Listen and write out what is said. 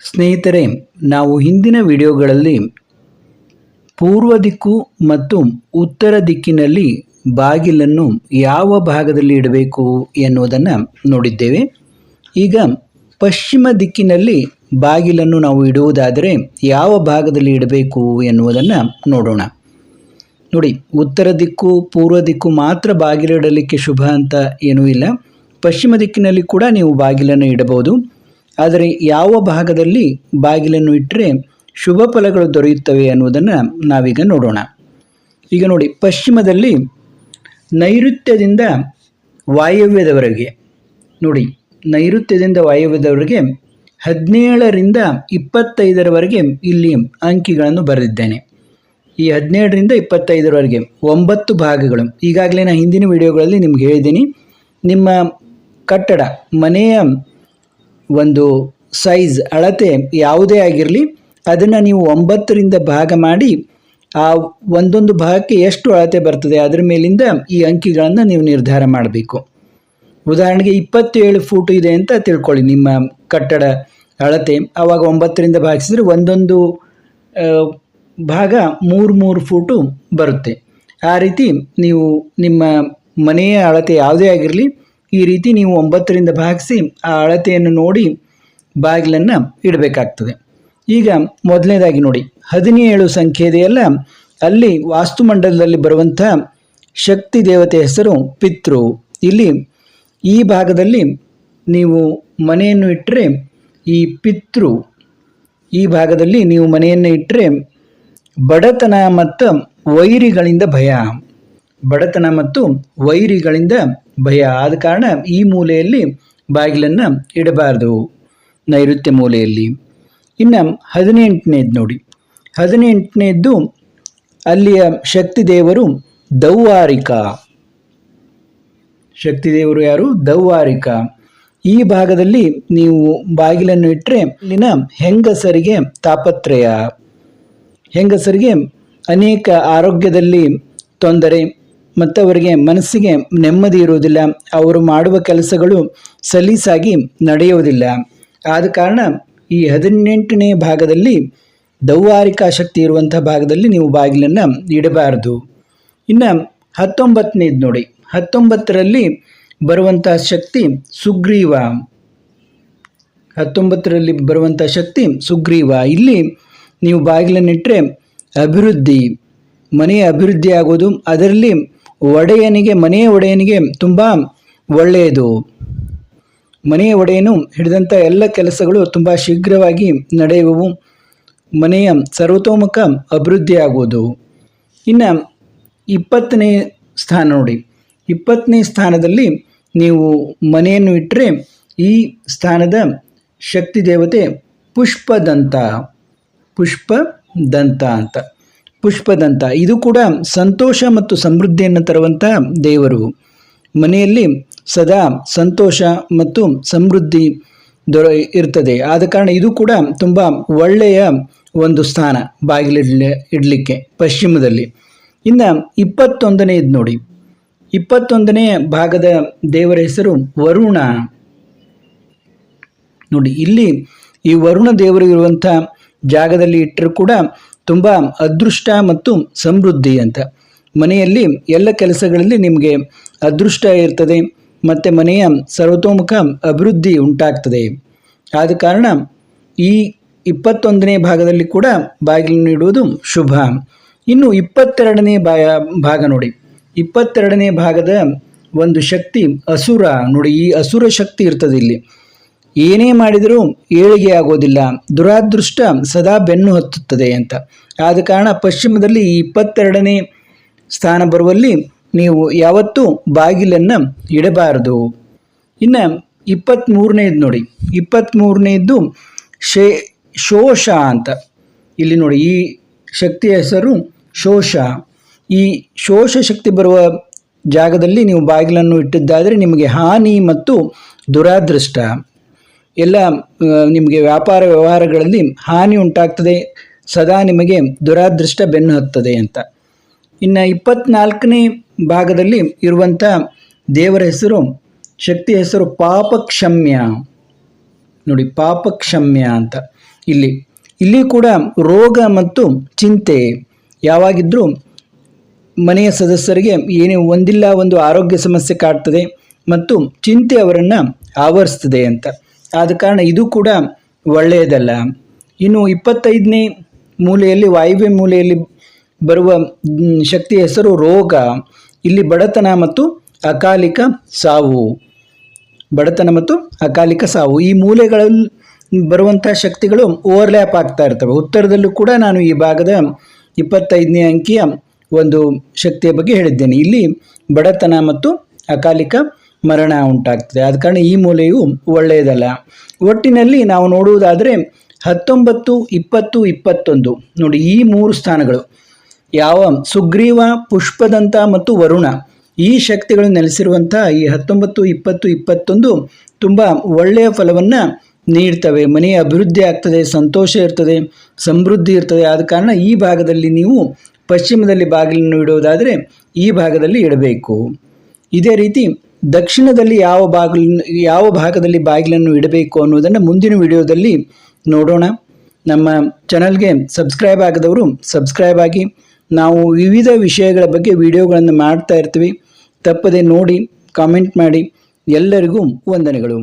ಸ್ನೇಹಿತರೆ, ನಾವು ಹಿಂದಿನ ವಿಡಿಯೋಗಳಲ್ಲಿ ಪೂರ್ವ ದಿಕ್ಕು ಮತ್ತು ಉತ್ತರ ದಿಕ್ಕಿನಲ್ಲಿ ಬಾಗಿಲನ್ನು ಯಾವ ಭಾಗದಲ್ಲಿ ಇಡಬೇಕು ಎನ್ನುವುದನ್ನು ನೋಡಿದ್ದೇವೆ. ಈಗ ಪಶ್ಚಿಮ ದಿಕ್ಕಿನಲ್ಲಿ ಬಾಗಿಲನ್ನು ನಾವು ಇಡುವುದಾದರೆ ಯಾವ ಭಾಗದಲ್ಲಿ ಇಡಬೇಕು ಎನ್ನುವುದನ್ನು ನೋಡೋಣ. ನೋಡಿ, ಉತ್ತರ ದಿಕ್ಕು, ಪೂರ್ವ ದಿಕ್ಕು ಮಾತ್ರ ಬಾಗಿಲು ಇಡಲಿಕ್ಕೆ ಶುಭ ಅಂತ ಏನೂ ಇಲ್ಲ. ಪಶ್ಚಿಮ ದಿಕ್ಕಿನಲ್ಲಿ ಕೂಡ ನೀವು ಬಾಗಿಲನ್ನು ಇಡಬಹುದು. ಆದರೆ ಯಾವ ಭಾಗದಲ್ಲಿ ಬಾಗಿಲನ್ನು ಇಟ್ಟರೆ ಶುಭ ಫಲಗಳು ದೊರೆಯುತ್ತವೆ ಅನ್ನುವುದನ್ನು ನಾವೀಗ ನೋಡೋಣ. ಈಗ ನೋಡಿ, ಪಶ್ಚಿಮದಲ್ಲಿ ನೈಋತ್ಯದಿಂದ ವಾಯವ್ಯದವರೆಗೆ, ನೋಡಿ, ನೈಋತ್ಯದಿಂದ ವಾಯವ್ಯದವರೆಗೆ ಹದಿನೇಳರಿಂದ ಇಪ್ಪತ್ತೈದರವರೆಗೆ ಇಲ್ಲಿ ಅಂಕಿಗಳನ್ನು ಬರೆದಿದ್ದೇನೆ. ಈ ಹದಿನೇಳರಿಂದ ಇಪ್ಪತ್ತೈದರವರೆಗೆ ಒಂಬತ್ತು ಭಾಗಗಳು. ಈಗಾಗಲೇ ನಾನು ಹಿಂದಿನ ವಿಡಿಯೋಗಳಲ್ಲಿ ನಿಮ್ಗೆ ಹೇಳಿದ್ದೀನಿ. ನಿಮ್ಮ ಕಟ್ಟಡ, ಮನೆಯ ಒಂದು ಸೈಜ್ ಅಳತೆ ಯಾವುದೇ ಆಗಿರಲಿ, ಅದನ್ನು ನೀವು ಒಂಬತ್ತರಿಂದ ಭಾಗ ಮಾಡಿ, ಆ ಒಂದೊಂದು ಭಾಗಕ್ಕೆ ಎಷ್ಟು ಅಳತೆ ಬರ್ತದೆ, ಅದರ ಮೇಲಿಂದ ಈ ಅಂಕಿಗಳನ್ನು ನೀವು ನಿರ್ಧಾರ ಮಾಡಬೇಕು. ಉದಾಹರಣೆಗೆ ಇಪ್ಪತ್ತೇಳು ಫೂಟ್ ಇದೆ ಅಂತ ತಿಳ್ಕೊಳ್ಳಿ, ನಿಮ್ಮ ಕಟ್ಟಡ ಅಳತೆ. ಆವಾಗ ಒಂಬತ್ತರಿಂದ ಭಾಗಿಸಿದರೆ ಒಂದೊಂದು ಭಾಗ ಮೂರು ಮೂರು ಫೂಟು ಬರುತ್ತೆ. ಆ ರೀತಿ ನೀವು ನಿಮ್ಮ ಮನೆಯ ಅಳತೆ ಯಾವುದೇ ಆಗಿರಲಿ ಈ ರೀತಿ ನೀವು ಒಂಬತ್ತರಿಂದ ಭಾಗಿಸಿ ಆ ಅಳತೆಯನ್ನು ನೋಡಿ ಬಾಗಿಲನ್ನು ಇಡಬೇಕಾಗ್ತದೆ. ಈಗ ಮೊದಲನೇದಾಗಿ ನೋಡಿ, ಹದಿನೇಳು ಸಂಖ್ಯೆ ಇದೆಯಲ್ಲ ಅಲ್ಲಿ ವಾಸ್ತುಮಂಡಲದಲ್ಲಿ ಬರುವಂಥ ಶಕ್ತಿ ದೇವತೆ ಹೆಸರು ಪಿತೃ. ಇಲ್ಲಿ ಈ ಭಾಗದಲ್ಲಿ ನೀವು ಮನೆಯನ್ನು ಇಟ್ಟರೆ ಈ ಪಿತೃ. ಈ ಭಾಗದಲ್ಲಿ ನೀವು ಮನೆಯನ್ನು ಇಟ್ಟರೆ ಬಡತನ ಮತ್ತು ವೈರಿಗಳಿಂದ ಭಯ. ಬಡತನ ಮತ್ತು ವೈರಿಗಳಿಂದ ಭಯ ಆದ ಕಾರಣ ಈ ಮೂಲೆಯಲ್ಲಿ ಬಾಗಿಲನ್ನು ಇಡಬಾರ್ದು. ನೈಋತ್ಯ ಮೂಲೆಯಲ್ಲಿ. ಇನ್ನು ಹದಿನೆಂಟನೇದು ನೋಡಿ. ಹದಿನೆಂಟನೇದ್ದು ಅಲ್ಲಿಯ ಶಕ್ತಿ ದೇವರು ದೌವಾರಿಕ. ಶಕ್ತಿ ದೇವರು ಯಾರು? ದೌವಾರಿಕ. ಈ ಭಾಗದಲ್ಲಿ ನೀವು ಬಾಗಿಲನ್ನು ಇಟ್ಟರೆ ಇಲ್ಲಿನ ಹೆಂಗಸರಿಗೆ ತಾಪತ್ರಯ. ಹೆಂಗಸರಿಗೆ ಅನೇಕ ಆರೋಗ್ಯದಲ್ಲಿ ತೊಂದರೆ ಮತ್ತು ಅವರಿಗೆ ಮನಸ್ಸಿಗೆ ನೆಮ್ಮದಿ ಇರುವುದಿಲ್ಲ. ಅವರು ಮಾಡುವ ಕೆಲಸಗಳು ಸಲೀಸಾಗಿ ನಡೆಯುವುದಿಲ್ಲ. ಆದ ಕಾರಣ ಈ ಹದಿನೆಂಟನೇ ಭಾಗದಲ್ಲಿ ದೌವಾರಿಕಾ ಶಕ್ತಿ ಇರುವಂಥ ಭಾಗದಲ್ಲಿ ನೀವು ಬಾಗಿಲನ್ನು ಇಡಬಾರದು. ಇನ್ನು ಹತ್ತೊಂಬತ್ತನೇದು ನೋಡಿ. ಹತ್ತೊಂಬತ್ತರಲ್ಲಿ ಬರುವಂಥ ಶಕ್ತಿ ಸುಗ್ರೀವ. ಹತ್ತೊಂಬತ್ತರಲ್ಲಿ ಬರುವಂಥ ಶಕ್ತಿ ಸುಗ್ರೀವ. ಇಲ್ಲಿ ನೀವು ಬಾಗಿಲನ್ನಿಟ್ಟರೆ ಅಭಿವೃದ್ಧಿ. ಮನೆಯ ಅಭಿವೃದ್ಧಿ ಆಗೋದು, ಅದರಲ್ಲಿ ಒಡೆಯನಿಗೆ, ಮನೆಯ ಒಡೆಯನಿಗೆ ತುಂಬ ಒಳ್ಳೆಯದು. ಮನೆಯ ಒಡೆಯನು ಹಿಡಿದಂಥ ಎಲ್ಲ ಕೆಲಸಗಳು ತುಂಬ ಶೀಘ್ರವಾಗಿ ನಡೆಯುವವು. ಮನೆಯ ಸರ್ವತೋಮುಖ ಅಭಿವೃದ್ಧಿಯಾಗುವುದು. ಇನ್ನು ಇಪ್ಪತ್ತನೇ ಸ್ಥಾನ ನೋಡಿ. ಇಪ್ಪತ್ತನೇ ಸ್ಥಾನದಲ್ಲಿ ನೀವು ಮನೆಯನ್ನು ಇಟ್ಟರೆ ಈ ಸ್ಥಾನದ ಶಕ್ತಿ ದೇವತೆ ಪುಷ್ಪದಂತ ಪುಷ್ಪದಂತ ಅಂತ. ಪುಷ್ಪದಂತ. ಇದು ಕೂಡ ಸಂತೋಷ ಮತ್ತು ಸಮೃದ್ಧಿಯನ್ನು ತರುವಂಥ ದೇವರು. ಮನೆಯಲ್ಲಿ ಸದಾ ಸಂತೋಷ ಮತ್ತು ಸಮೃದ್ಧಿ ದೊರೆ ಇರ್ತದೆ. ಆದ ಕಾರಣ ಇದು ಕೂಡ ತುಂಬ ಒಳ್ಳೆಯ ಒಂದು ಸ್ಥಾನ ಬಾಗಿಲಿಡ್ಲಿ ಇಡಲಿಕ್ಕೆ ಪಶ್ಚಿಮದಲ್ಲಿ. ಇನ್ನು ಇಪ್ಪತ್ತೊಂದನೇ ನೋಡಿ. ಇಪ್ಪತ್ತೊಂದನೇ ಭಾಗದ ದೇವರ ಹೆಸರು ವರುಣ. ನೋಡಿ, ಇಲ್ಲಿ ಈ ವರುಣ ದೇವರು ಇರುವಂಥ ಜಾಗದಲ್ಲಿ ಇಟ್ಟರೂ ಕೂಡ ತುಂಬ ಅದೃಷ್ಟ ಮತ್ತು ಸಮೃದ್ಧಿ ಅಂತ. ಮನೆಯಲ್ಲಿ ಎಲ್ಲ ಕೆಲಸಗಳಲ್ಲಿ ನಿಮಗೆ ಅದೃಷ್ಟ ಇರ್ತದೆ, ಮತ್ತು ಮನೆಯ ಸರ್ವತೋಮುಖ ಅಭಿವೃದ್ಧಿ ಉಂಟಾಗ್ತದೆ. ಆದ ಕಾರಣ ಈ ಇಪ್ಪತ್ತೊಂದನೇ ಭಾಗದಲ್ಲಿ ಕೂಡ ಬಾಗಿಲನ್ನು ಇಡುವುದು ಶುಭ. ಇನ್ನು ಇಪ್ಪತ್ತೆರಡನೇ ಬಾ ಭಾಗ ನೋಡಿ. ಇಪ್ಪತ್ತೆರಡನೇ ಭಾಗದ ಒಂದು ಶಕ್ತಿ ಅಸುರ. ನೋಡಿ, ಈ ಅಸುರ ಶಕ್ತಿ ಇರ್ತದೆ ಇಲ್ಲಿ. ಏನೇ ಮಾಡಿದರೂ ಏಳಿಗೆ ಆಗೋದಿಲ್ಲ. ದುರಾದೃಷ್ಟ ಸದಾ ಬೆನ್ನು ಹತ್ತುತ್ತದೆ ಅಂತ. ಆದ ಕಾರಣ ಪಶ್ಚಿಮದಲ್ಲಿ ಈ ಇಪ್ಪತ್ತೆರಡನೇ ಸ್ಥಾನ ಬರುವಲ್ಲಿ ನೀವು ಯಾವತ್ತೂ ಬಾಗಿಲನ್ನು ಇಡಬಾರದು. ಇನ್ನು ಇಪ್ಪತ್ತ್ಮೂರನೇದು ನೋಡಿ. ಇಪ್ಪತ್ತ್ಮೂರನೇದ್ದು ಶೇ, ಶೋಷ ಅಂತ. ಇಲ್ಲಿ ನೋಡಿ, ಈ ಶಕ್ತಿಯ ಹೆಸರು ಶೋಷ. ಈ ಶೋಷ ಶಕ್ತಿ ಬರುವ ಜಾಗದಲ್ಲಿ ನೀವು ಬಾಗಿಲನ್ನು ಇಟ್ಟಿದ್ದಾದರೆ ನಿಮಗೆ ಹಾನಿ ಮತ್ತು ದುರಾದೃಷ್ಟ. ಎಲ್ಲ ನಿಮಗೆ ವ್ಯಾಪಾರ ವ್ಯವಹಾರಗಳಲ್ಲಿ ಹಾನಿ ಉಂಟಾಗ್ತದೆ, ಸದಾ ನಿಮಗೆ ದುರಾದೃಷ್ಟ ಬೆನ್ನು ಹತ್ತದೆ ಅಂತ. ಇನ್ನು ಇಪ್ಪತ್ನಾಲ್ಕನೇ ಭಾಗದಲ್ಲಿ ಇರುವಂಥ ದೇವರ ಹೆಸರು, ಶಕ್ತಿ ಹೆಸರು ಪಾಪಕ್ಷಮ್ಯ. ನೋಡಿ, ಪಾಪಕ್ಷಮ್ಯ ಅಂತ. ಇಲ್ಲಿ ಇಲ್ಲಿ ಕೂಡ ರೋಗ ಮತ್ತು ಚಿಂತೆ. ಯಾವಾಗಿದ್ದರೂ ಮನೆಯ ಸದಸ್ಯರಿಗೆ ಏನೇ ಒಂದಿಲ್ಲ ಒಂದು ಆರೋಗ್ಯ ಸಮಸ್ಯೆ ಕಾಡ್ತದೆ ಮತ್ತು ಚಿಂತೆ ಅವರನ್ನು ಆವರಿಸ್ತದೆ ಅಂತ. ಆದ ಕಾರಣ ಇದು ಕೂಡ ಒಳ್ಳೆಯದಲ್ಲ. ಇನ್ನು ಇಪ್ಪತ್ತೈದನೇ ಮೂಲೆಯಲ್ಲಿ, ವಾಯುವ್ಯ ಮೂಲೆಯಲ್ಲಿ ಬರುವ ಶಕ್ತಿ ಹೆಸರು ರೋಗ. ಇಲ್ಲಿ ಬಡತನ ಮತ್ತು ಅಕಾಲಿಕ ಸಾವು. ಬಡತನ ಮತ್ತು ಅಕಾಲಿಕ ಸಾವು. ಈ ಮೂಲೆಗಳಲ್ಲಿ ಬರುವಂತಹ ಶಕ್ತಿಗಳು ಓವರ್ಲ್ಯಾಪ್ ಆಗ್ತಾ ಇರ್ತವೆ. ಉತ್ತರದಲ್ಲೂ ಕೂಡ ನಾನು ಈ ಭಾಗದ ಇಪ್ಪತ್ತೈದನೇ ಅಂಕಿಯ ಒಂದು ಶಕ್ತಿಯ ಬಗ್ಗೆ ಹೇಳಿದ್ದೇನೆ. ಇಲ್ಲಿ ಬಡತನ ಮತ್ತು ಅಕಾಲಿಕ ಮರಣ ಉಂಟಾಗ್ತದೆ. ಆದ ಕಾರಣ ಈ ಮೂಲೆಯು ಒಳ್ಳೆಯದಲ್ಲ. ಒಟ್ಟಿನಲ್ಲಿ ನಾವು ನೋಡುವುದಾದರೆ ಹತ್ತೊಂಬತ್ತು, ಇಪ್ಪತ್ತು, ಇಪ್ಪತ್ತೊಂದು. ನೋಡಿ, ಈ ಮೂರು ಸ್ಥಾನಗಳು. ಯಾವ? ಸುಗ್ರೀವ, ಪುಷ್ಪದಂತ ಮತ್ತು ವರುಣ. ಈ ಶಕ್ತಿಗಳು ನೆಲೆಸಿರುವಂಥ ಈ ಹತ್ತೊಂಬತ್ತು, ಇಪ್ಪತ್ತು, ಇಪ್ಪತ್ತೊಂದು ತುಂಬ ಒಳ್ಳೆಯ ಫಲವನ್ನು ನೀಡ್ತವೆ. ಮನೆಯ ಅಭಿವೃದ್ಧಿ ಆಗ್ತದೆ, ಸಂತೋಷ ಇರ್ತದೆ, ಸಮೃದ್ಧಿ ಇರ್ತದೆ. ಆದ ಕಾರಣ ಈ ಭಾಗದಲ್ಲಿ ನೀವು ಪಶ್ಚಿಮದಲ್ಲಿ ಬಾಗಿಲನ್ನು ಇಡುವುದಾದರೆ ಈ ಭಾಗದಲ್ಲಿ ಇಡಬೇಕು. ಇದೇ ರೀತಿ ದಕ್ಷಿಣದಲ್ಲಿ ಯಾವ ಬಾಗಿಲು ಯಾವ ಭಾಗದಲ್ಲಿ ಬಾಗಿಲನ್ನು ಇಡಬೇಕು ಅನ್ನೋದನ್ನು ಮುಂದಿನ ವಿಡಿಯೋದಲ್ಲಿ ನೋಡೋಣ. ನಮ್ಮ ಚಾನಲ್ಗೆ ಸಬ್ಸ್ಕ್ರೈಬ್ ಆಗದವರು ಸಬ್ಸ್ಕ್ರೈಬ್ ಆಗಿ, ನಾವು ವಿವಿಧ ವಿಷಯಗಳ ಬಗ್ಗೆ ವಿಡಿಯೋಗಳನ್ನು ಮಾಡ್ತಾ ಇರ್ತೀವಿ. ತಪ್ಪದೆ ನೋಡಿ, ಕಾಮೆಂಟ್ ಮಾಡಿ. ಎಲ್ಲರಿಗೂ ವಂದನೆಗಳು.